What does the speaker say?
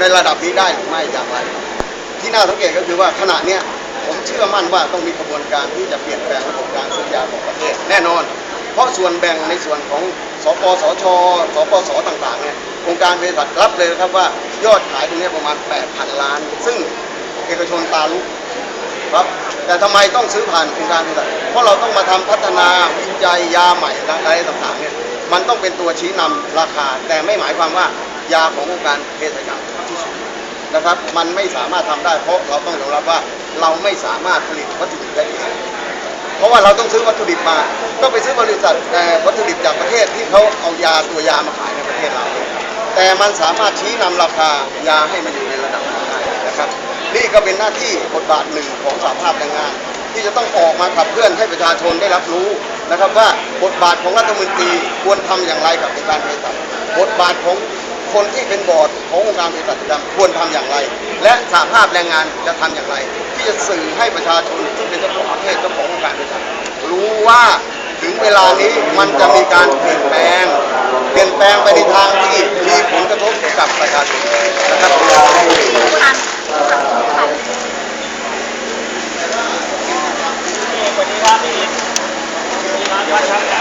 ในระดับนี้ได้หรือไม่อย่างไร ที่น่าสังเกตก็คือว่าขณะเนี้ยผมเชื่อมั่นว่าต้องมีกระบวนการที่จะเปลี่ยนแปลงระบบการซื้อยาของประเทศแน่นอน เพราะส่วนแบ่งในส่วนของสปสช สปสต่างๆเนี่ยองค์การเภสัชรับเลยนะครับว่ายอดขายตรงนี้ประมาณ 8,000 ล้าน ซึ่งเอกชนตาลุกครับแต่ทำไมต้องซื้อผ่านโครงการเภสัชเพราะเราต้องมาทำพัฒนาวิจัยยาใหม่อะไรต่างๆเนี่ยมันต้องเป็นตัวชี้นำราคา แต่ไม่หมายความว่า ยาขององค์การเภสัชกรรมที่สุดนะครับ มันไม่สามารถทำได้เพราะเราต้องยอมรับว่าเราไม่สามารถผลิตวัตถุดิบได้เองเพราะว่าเราต้องซื้อวัตถุดิบมา ต้องไปซื้อบริษัทเอ่วัตถุดิบจากประเทศที่เขาเอายาตัวยามาขายในประเทศเรา แต่มันสามารถชี้นำราคายาให้มันอยู่ในระดับได้นะครับ นี่ก็เป็นหน้าที่บทบาทหนึ่งของสาภาพแรงงาน ที่จะต้องออกมาขับเคลื่อนให้ประชาชนได้รับรู้นะครับว่าบทบาทของรัฐมนตรีควรทำอย่างไรกับองค์การเภสัชบทบาทของ คนที่เป็นบอร์ดขององค์การบริษัทกรรมควรทำอย่างไร และสาภาพแรงงานจะทำอย่างไร ที่จะสื่อให้ประชาชนซึ่งเป็นเจ้าของประเทศเจ้าขององค์การบริษัทรู้ว่าถึงเวลานี้มันจะมีการเปลี่ยนแปลง เปลี่ยนแปลงไปในทางที่มีผลกระทบกับประชาชนนะครับวันนี้ว่าพี่วันนี้ว่ชัด